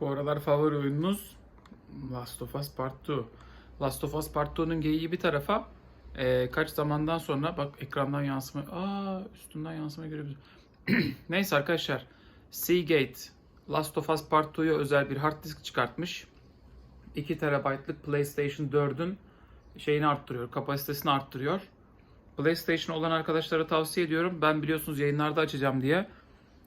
Bu aralar favori oyununuz Last of Us Part 2. Last of Us Part 2'nun geyiği bir tarafa e, kaç zamandan sonra bak ekrandan yansıma aa üstünden yansıma görebiliriz. Neyse arkadaşlar Seagate Last of Us Part 2'ya özel bir hard disk çıkartmış. 2 TB'lık PlayStation 4'ün şeyini arttırıyor, kapasitesini arttırıyor. PlayStation olan arkadaşlara tavsiye ediyorum. Ben biliyorsunuz yayınlarda açacağım diye.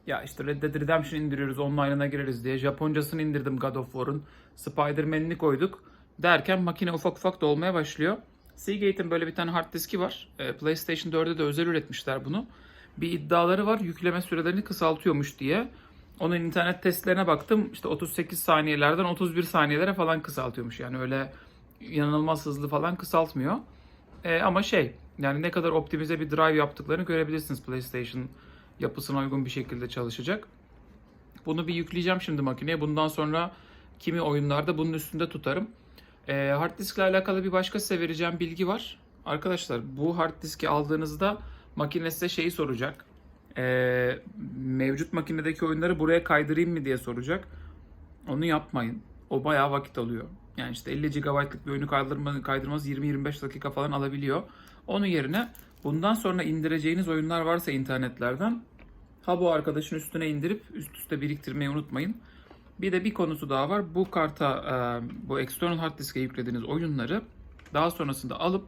Ya işte Red Dead Redemption indiriyoruz, online'ına gireriz diye. Japoncasını indirdim God of War'un. Spider-Man'ini koyduk. Derken makine ufak ufak dolmaya başlıyor. Seagate'in böyle bir tane hard diski var. Ee, PlayStation 4'e de özel üretmişler bunu. Bir iddiaları var yükleme sürelerini kısaltıyormuş diye. Onun internet testlerine baktım. İşte 38 saniyelerden 31 saniyelere falan kısaltıyormuş. Yani öyle inanılmaz hızlı falan kısaltmıyor. Ee, ama şey yani ne kadar optimize bir drive yaptıklarını görebilirsiniz PlayStation yapısına uygun bir şekilde çalışacak. Bunu bir yükleyeceğim şimdi makineye. Bundan sonra kimi oyunlarda bunun üstünde tutarım. Ee, hard diskle alakalı bir başka size vereceğim bilgi var. Arkadaşlar bu hard diski aldığınızda makine size şeyi soracak. Ee, mevcut makinedeki oyunları buraya kaydırayım mı diye soracak. Onu yapmayın. O bayağı vakit alıyor. Yani işte 50 GB'lık bir oyunu kaydırma, kaydırması 20-25 dakika falan alabiliyor. Onun yerine bundan sonra indireceğiniz oyunlar varsa internetlerden ha bu arkadaşın üstüne indirip üst üste biriktirmeyi unutmayın. Bir de bir konusu daha var. Bu karta e, bu external hard diske yüklediğiniz oyunları daha sonrasında alıp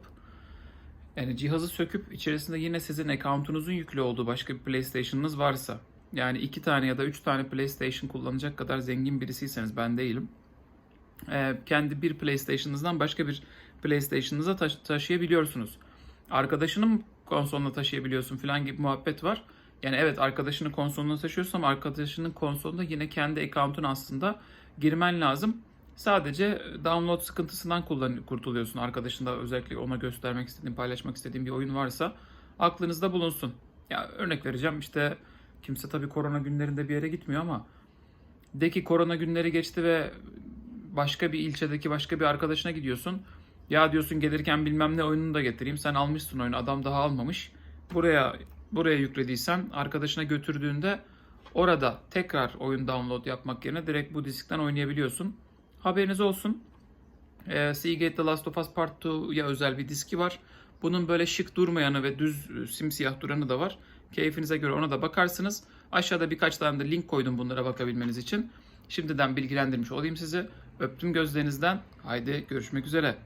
yani cihazı söküp içerisinde yine sizin account'unuzun yüklü olduğu başka bir PlayStation'ınız varsa yani iki tane ya da üç tane PlayStation kullanacak kadar zengin birisiyseniz ben değilim. E, kendi bir PlayStation'ınızdan başka bir PlayStation'ınıza taş- taşıyabiliyorsunuz. Arkadaşının konsoluna taşıyabiliyorsun falan gibi muhabbet var. Yani evet arkadaşının konsoluna taşıyorsun ama arkadaşının konsolunda yine kendi account'un aslında girmen lazım. Sadece download sıkıntısından kullan kurtuluyorsun. Arkadaşında özellikle ona göstermek istediğin, paylaşmak istediğin bir oyun varsa aklınızda bulunsun. Ya örnek vereceğim işte kimse tabii korona günlerinde bir yere gitmiyor ama de ki korona günleri geçti ve başka bir ilçedeki başka bir arkadaşına gidiyorsun. Ya diyorsun gelirken bilmem ne oyununu da getireyim. Sen almışsın oyunu adam daha almamış. Buraya buraya yüklediysen arkadaşına götürdüğünde orada tekrar oyun download yapmak yerine direkt bu diskten oynayabiliyorsun. Haberiniz olsun. Ee, Seagate The Last of Us Part 2'ya özel bir diski var. Bunun böyle şık durmayanı ve düz e, simsiyah duranı da var. Keyfinize göre ona da bakarsınız. Aşağıda birkaç tane de link koydum bunlara bakabilmeniz için. Şimdiden bilgilendirmiş olayım sizi. Öptüm gözlerinizden. Haydi görüşmek üzere.